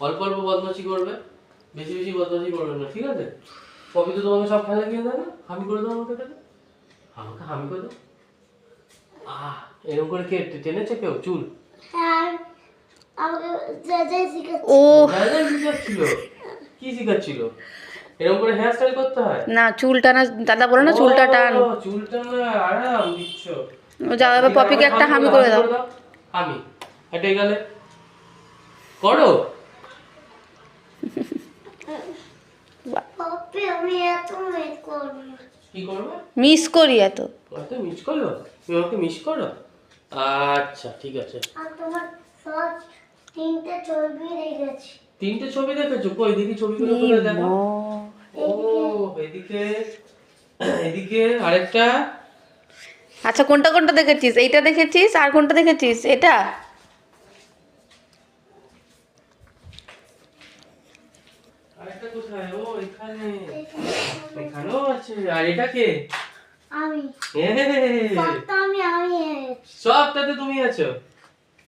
অল্প অল্প বদমাশি করবে বেশি বেশি বদমাশি করবে না ঠিক আছে? কবি তো তোমাকে সব খেলা কিনে দেয় না? হামি করে দাও আমাকে তাহলে। আমাকে হামি করে দাও। আহ এরকম করে কে টেনেছে কেউ চুল? হ্যাঁ কি শিখাচ্ছিল? এরকম করে হেয়ার স্টাইল করতে হয়? না চুল টানা দাদা বলে না চুলটা টান। ও, চুলটা না আরাম দিচ্ছ। ও যাও এবার পপিকে একটা হামি করে দাও হামি এটা গেলে। করো পপি আমি এত মেক করব কি করবে মিস করি এত। মিস করো তুমি আমাকে মিস করো? আচ্ছা ঠিক আছে। আর তোমার তিনটে ছবি রেখেছি তিনটে ছবি দেখেছ? কই দেখি ছবিগুলো করে দেখো? ও এদিকে এদিকে আরেকটা। আচ্ছা কোনটা কোনটা দেখেছিস? এইটা দেখেছিস? আর কোনটা দেখেছিস? এটা? আরেকটা কোথায়? ও এখানে। এখানেও আছে। আর এটা কে? আমি। সবটা আমি আমি সবটাতে তুমি আছো?